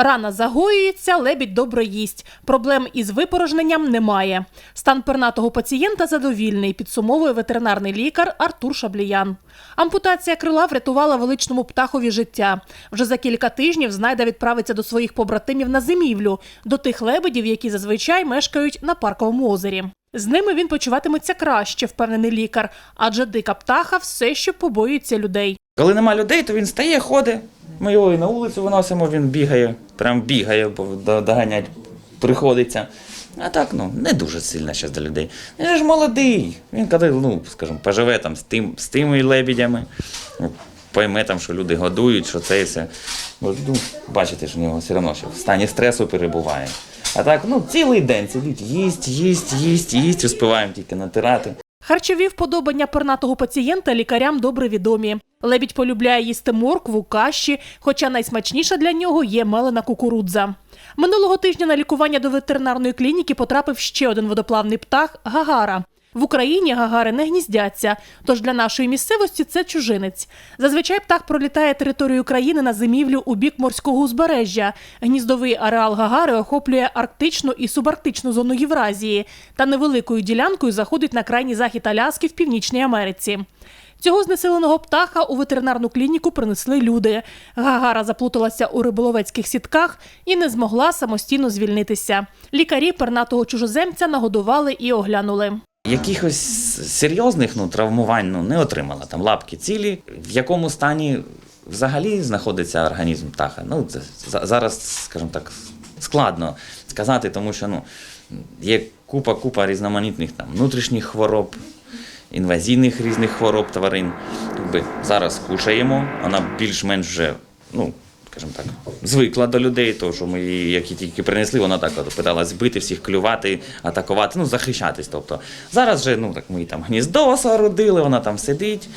Рана загоюється, лебідь добре їсть. Проблем із випорожненням немає. Стан пернатого пацієнта задовільний, підсумовує ветеринарний лікар Артур Шабліян. Ампутація крила врятувала величному птахові життя. Вже за кілька тижнів знайда відправиться до своїх побратимів на зимівлю, до тих лебедів, які зазвичай мешкають на парковому озері. З ними він почуватиметься краще, впевнений лікар, адже дика птаха все ще побоюється людей. Коли нема людей, то він стає, ходить. Ми його і на вулицю виносимо, він бігає, прям бігає, бо доганять приходиться. А так, ну, не дуже сильно зараз до людей. Він ж молодий. Він коли, ну, скажімо, поживе там з, тим, з тими лебідями, ну, пойме там, що люди годують, що це і все. Ну, бачите, що в нього все одно ще в стані стресу перебуває. А так, ну, цілий день сидить, їсть, їсть, їсть, їсть, успіваємо тільки натирати. Харчові вподобання пернатого пацієнта лікарям добре відомі. Лебідь полюбляє їсти моркву, каші, хоча найсмачніша для нього є мелена кукурудза. Минулого тижня на лікування до ветеринарної клініки потрапив ще один водоплавний птах гагара. В Україні гагари не гніздяться, тож для нашої місцевості це чужинець. Зазвичай птах пролітає територію країни на зимівлю у бік морського узбережжя. Гніздовий ареал гагари охоплює арктичну і субарктичну зону Євразії та невеликою ділянкою заходить на крайній захід Аляски в Північній Америці. Цього знесиленого птаха у ветеринарну клініку принесли люди. Гагара заплуталася у риболовецьких сітках і не змогла самостійно звільнитися. Лікарі пернатого чужоземця нагодували і оглянули. Якихось серйозних ну, травмувань ну, не отримала. Там лапки цілі. В якому стані взагалі знаходиться організм птаха? Ну, це зараз, скажімо так, складно сказати, тому що ну, є купа, купа різноманітних там, внутрішніх хвороб, інвазійних різних хвороб тварин. Якби зараз кушаємо, вона більш-менш вже, ну, скажімо так, звикла до людей, тому що ми її, як її тільки принесли, вона так от питалась збити, всіх клювати, атакувати, ну, захищатись. Тобто зараз же, ну, так ми там гніздо соорудили, вона там сидить,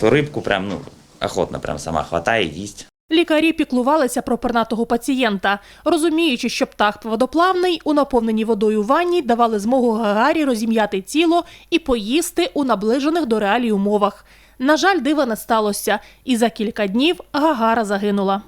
то рибку прям, ну, охотно прям сама хватає, їсть. Лікарі піклувалися про пернатого пацієнта, розуміючи, що птах водоплавний у наповненій водою ванні давали змогу Гагарі розім'яти тіло і поїсти у наближених до реалій умовах. На жаль, дива не сталося, і за кілька днів Гагара загинула.